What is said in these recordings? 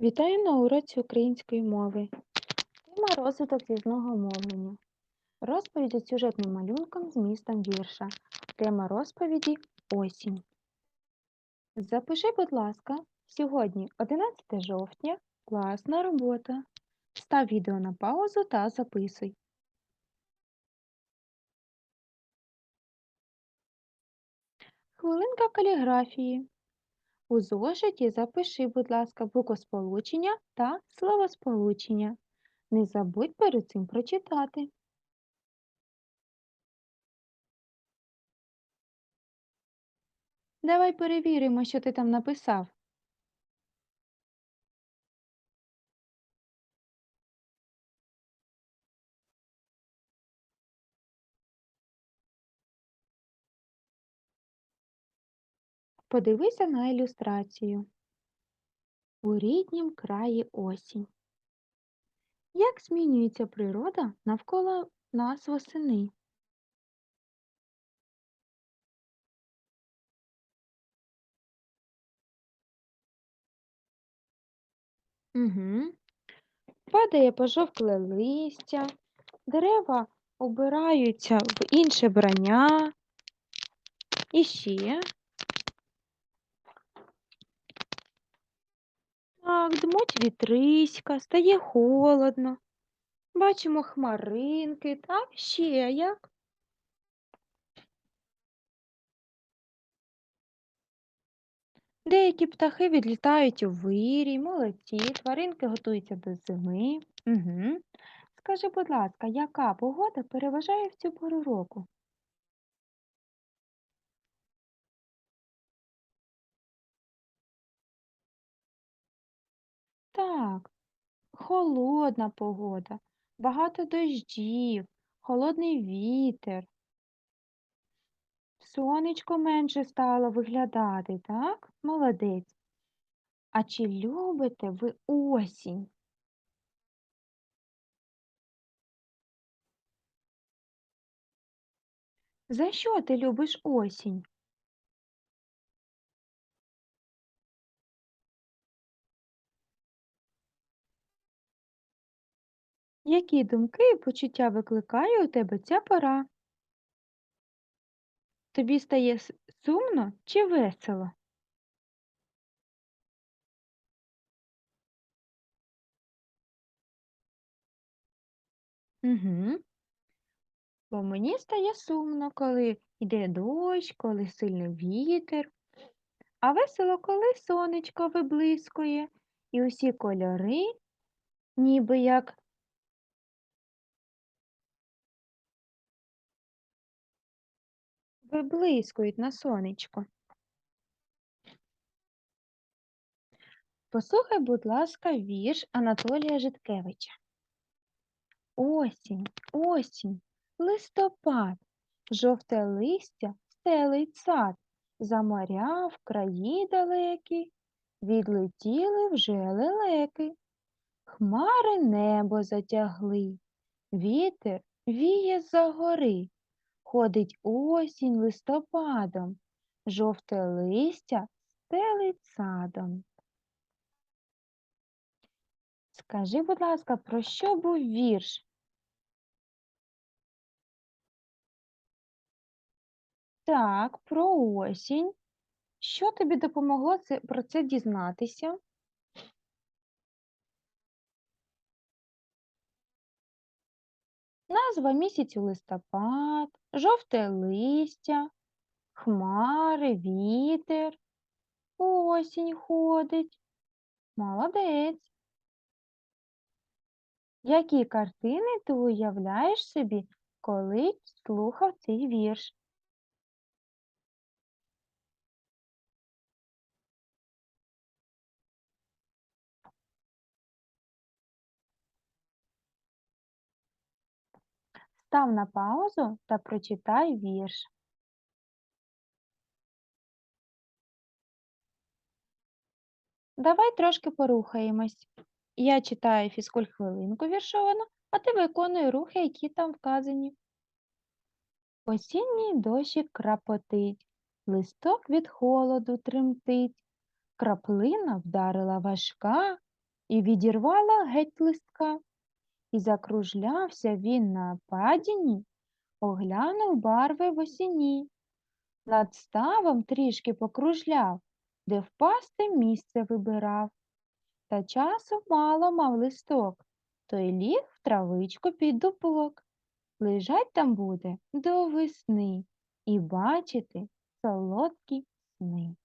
Вітаю на уроці української мови. Тема розвиток зв'язного мовлення. Розповідь за сюжетним малюнком з містом вірша. Тема розповіді осінь. Запиши, будь ласка, сьогодні 11 жовтня. Класна робота. Став відео на паузу та записуй. Хвилинка каліграфії. У зошиті запиши, будь ласка, букосполучення та словосполучення. Не забудь перед цим прочитати. Давай перевіримо, що ти там написав. Подивися на ілюстрацію. У ріднім краї осінь. Як змінюється природа навколо нас восени? Угу. Падає пожовкле листя, дерева обираються в інше брання. І ще. Так, дмуть вітриська, стає холодно. Бачимо хмаринки, так, ще як. Деякі птахи відлітають у вирій, молодці, тваринки готуються до зими. Угу. Скажи, будь ласка, яка погода переважає в цю пору року? Так, холодна погода, багато дощів, холодний вітер. Сонечко менше стало виглядати, так? Молодець. А чи любите ви осінь? За що ти любиш осінь? Які думки і почуття викликає у тебе ця пора? Тобі стає сумно чи весело? Угу. Бо мені стає сумно, коли йде дощ, коли сильний вітер, а весело, коли сонечко виблискує, і усі кольори, ніби як виблискують на сонечко. Послухай, будь ласка, вірш Анатолія Житкевича. Осінь, осінь, листопад, жовте листя стелить сад, за моря в краї далекі, відлетіли вже лелеки, хмари небо затягли, вітер віє за гори, ходить осінь листопадом, жовте листя стелить садом. Скажи, будь ласка, про що був вірш? Так, про осінь. Що тобі допомогло це, про це дізнатися? Назва місяцю листопад, жовте листя, хмари, вітер, осінь ходить. Молодець. Які картини ти уявляєш собі, коли слухав цей вірш? Став на паузу та прочитай вірш. Давай трошки порухаємось. Я читаю фізкульт-хвилинку віршовану, а ти виконуй рухи, які там вказані. Осінній дощик крапотить, листок від холоду тремтить, краплина вдарила важка, і відірвала геть листка. І закружлявся він на падіні, оглянув барви в осіні. Над ставом трішки покружляв, де впасти місце вибирав. Та часу мало мав листок, той ліг в травичку під дубок. Лежать там буде до весни і бачити солодкі сни.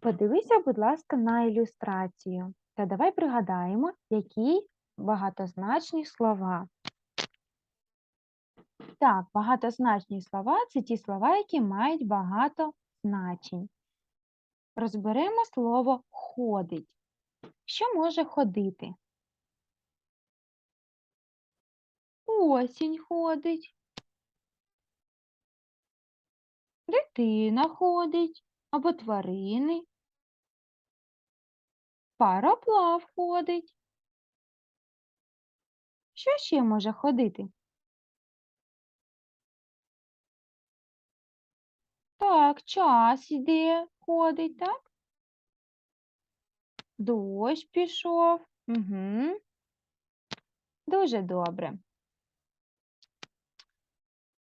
Подивися, будь ласка, на ілюстрацію. Та давай пригадаємо, які багатозначні слова. Так, багатозначні слова це ті слова, які мають багато значень. Розберемо слово ходить. Що може ходити? Осінь ходить. Дитина ходить або тварини. Пароплав ходить. Що ще може ходити? Так, час іде, ходить, так? Дощ пішов. Угу. Дуже добре.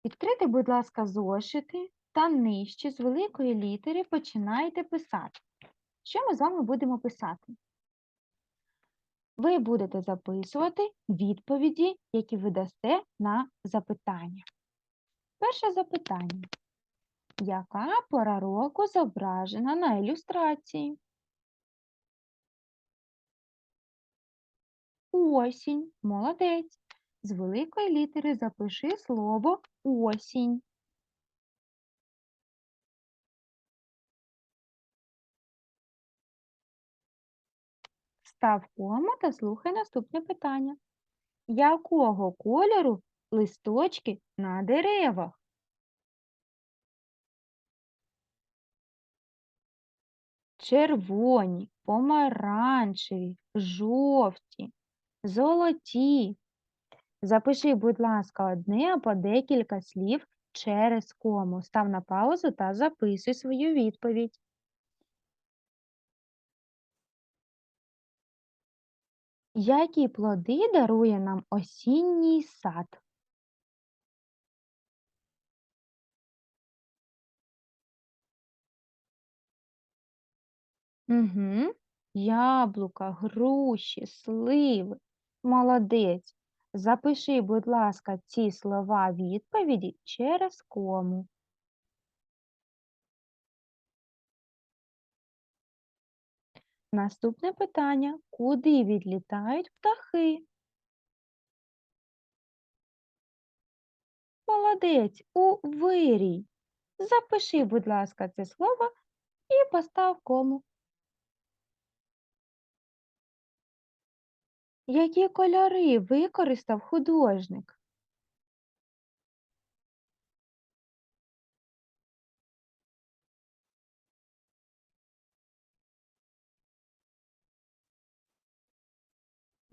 Відкрийте, будь ласка, зошити та нижче з великої літери починайте писати. Що ми з вами будемо писати? Ви будете записувати відповіді, які ви дасте на запитання. Перше запитання. Яка пора року зображена на ілюстрації? Осінь. Молодець. З великої літери запиши слово осінь. Став кому та слухай наступне питання. Якого кольору листочки на деревах? Червоні, помаранчеві, жовті, золоті. Запиши, будь ласка, одне або декілька слів через кому. Став на паузу та записуй свою відповідь. Які плоди дарує нам осінній сад? Угу. Яблука, груші, сливи. Молодець. Запиши, будь ласка, ці слова відповіді через кому. Наступне питання. Куди відлітають птахи? Молодець, у вирій. Запиши, будь ласка, це слово і постав кому. Які кольори використав художник?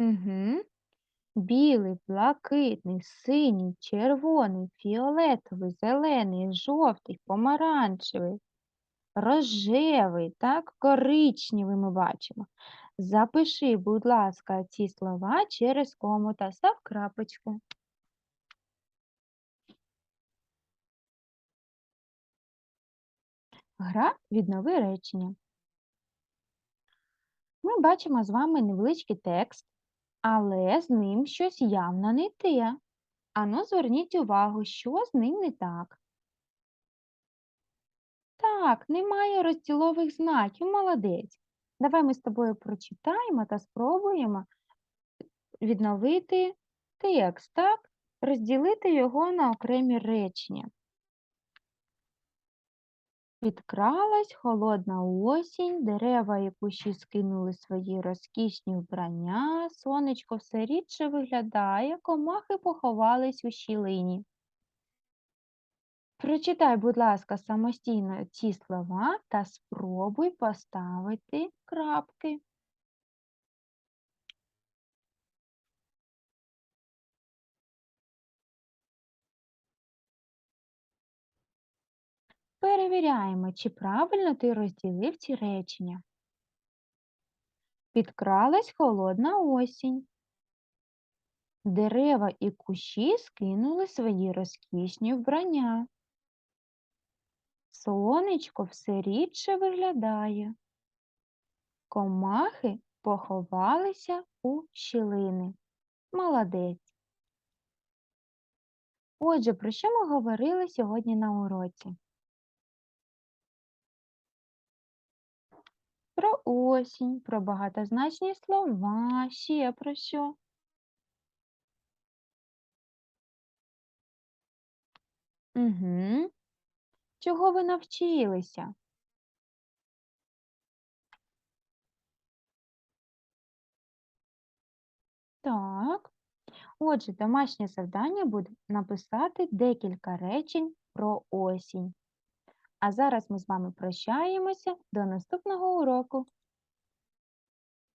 Угу. Білий, блакитний, синій, червоний, фіолетовий, зелений, жовтий, помаранчевий, рожевий, так, коричневий ми бачимо. Запиши, будь ласка, ці слова через кому та став крапочку. Гра віднови речення. Ми бачимо з вами невеличкий текст, але з ним щось явно не те. Ану, зверніть увагу, що з ним не так. Так, немає розділових знаків, молодець. Давай ми з тобою прочитаємо та спробуємо відновити текст, так? Розділити його на окремі речення. Підкралась холодна осінь, дерева і кущі скинули свої розкішні вбрання, сонечко все рідше виглядає, комахи поховались у щілині. Прочитай, будь ласка, самостійно ці слова та спробуй поставити крапки. Перевіряємо, чи правильно ти розділив ці речення. Підкралась холодна осінь. Дерева і кущі скинули свої розкішні вбрання. Сонечко все рідше виглядає. Комахи поховалися у щілини. Молодець. Отже, про що ми говорили сьогодні на уроці? Про осінь, про багатозначні слова, ще про що? Угу. Чого ви навчилися? Так. Отже, домашнє завдання буде написати декілька речень про осінь. А зараз ми з вами прощаємося до наступного уроку.